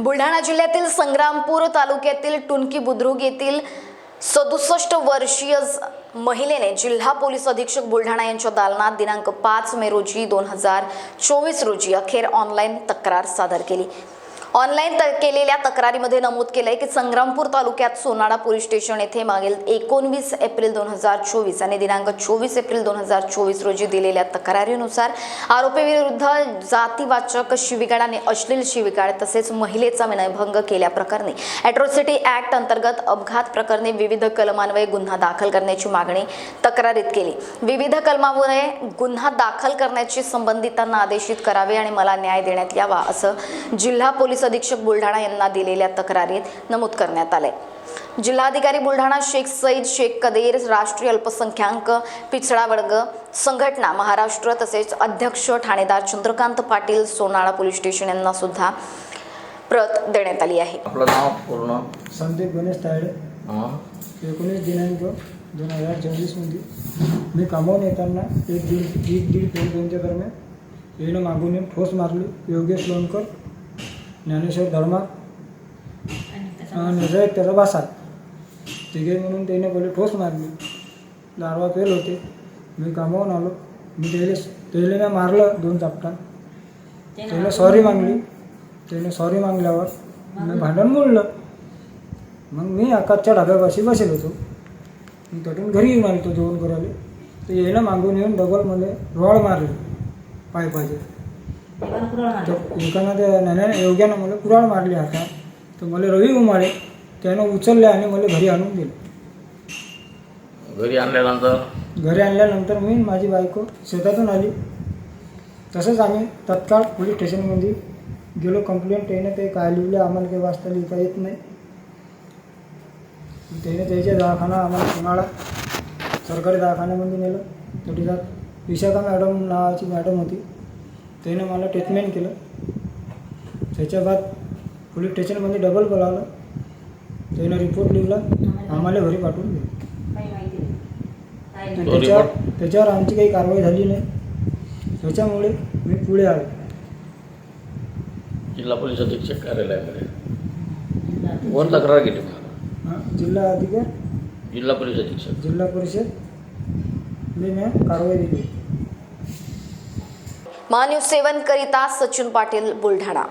बुलढाणा जिल्ह्यातील संग्रामपूर तालुक्यातील टुनकी बुद्रुक येथील सदुसष्ट वर्षीय ज- महिलेने जिल्हा पोलीस अधीक्षक बुलढाणा यांच्या दालनात दिनांक पाच मे रोजी दोन हजार चोवीस रोजी अखेर ऑनलाईन तक्रार सादर केली. ऑनलाईन त केलेल्या तक्रारीमध्ये नमूद केलंय की संग्रामपूर तालुक्यात सोनाडा पोलीस स्टेशन येथे मागील एकोणवीस एप्रिल दोन हजार चोवीस आणि दिनांक चोवीस एप्रिल दोन हजार चोवीस रोजी दिलेल्या तक्रारीनुसार आरोपीविरुद्ध जातीवाचक शिविगाड आणि अश्लील शिवीगाळ तसेच महिलेचा विनयभंग केल्याप्रकरणी अॅट्रॉसिटी ऍक्ट अंतर्गत अपघात प्रकरणी विविध कलमान्वये गुन्हा दाखल करण्याची मागणी तक्रारीत केली. विविध कलमामुळे गुन्हा दाखल करण्याची संबंधितांना आदेशित करावे आणि मला न्याय देण्यात यावा असं जिल्हा पोलीस अधीक्षक बुलढाणा यांना दिलेल्या तक्रारीत नमूद करण्यात आलंय. जिल्हाधिकारी बुलढाणा शेख सईद शेख कदेर राष्ट्रीय अल्पसंख्याक पिछडा वर्ग संघटना महाराष्ट्र तसेच अध्यक्ष ठाणेदार चंद्रकांत पाटील सोनाळा पोलीस स्टेशन यांना सुद्धा प्रत देण्यात आली आहे. आपलं नाव पूर्ण? संदीप गणेश तायडे. हं? एकोणीस दिनांक दोन हजार चोवीसमध्ये मी कामावून येताना एक दीड एक दीड दोन दोनच्या दरम्यान येणं मागून येऊन ठोस मारली. योगेश लोणकर ज्ञानेश्वर धर्मार आणि एक त्याचा बासा तिघे म्हणून त्याने पहिले ठोस मारली दारवा फेल होते. मी कामावून आलो. मी त्याला त्याला मी मारलं दोन चापटा. त्याला सॉरी मागली. त्याने सॉरी मागल्यावर मी भांडण मोडलं. मग मी आकाशच्या ढाब्यापाशी बसेल होतो. मी त्यातून घरी येऊन आलो तो जेवण करायला. तर यायला मागून येऊन डबलमध्ये रॉड मारले. पाय पाहिजे त्या नाण्याने योग्यानं मला कुराड मारली हातात तर मला रवी उमाळे त्यानं उचलले आणि मला घरी आणून दिले. घरी आणल्यानंतर? घरी आणल्यानंतर मी माझी बायको शेतातून आली. तसंच आम्ही तत्काळ पोलीस स्टेशनमध्ये गेलो. कंप्लेंट त्याने ते काय लिहिले आम्हाला काही वाचता लिहिता येत नाही. त्याने त्याच्या दवाखाना आम्हाला पुण्याला सरकारी दवाखान्यामध्ये नेलं. तर त्यात विशाखा मॅडम नावाची मॅडम होती. त्याने मला ट्रीटमेंट केलं. त्याच्या बाद पोलीस स्टेशनमध्ये डबल बोलावलं त्यानं रिपोर्ट लिहिला. आम्हाला घरी पाठवून दिलं. त्याच्यावर? त्याच्यावर आमची काही कारवाई झाली नाही. त्याच्यामुळे मी पुढे आलो. जिल्हा पोलीस अधीक्षक कार्यालयामध्ये. कोण तक्रार केली हां जिल्हा अधिकारी जिल्हा पोलीस अधीक्षक. जिल्हा परिषद मी कारवाई दिली. महान्यूज सेवन करिता सचिन पाटील बुलढाणा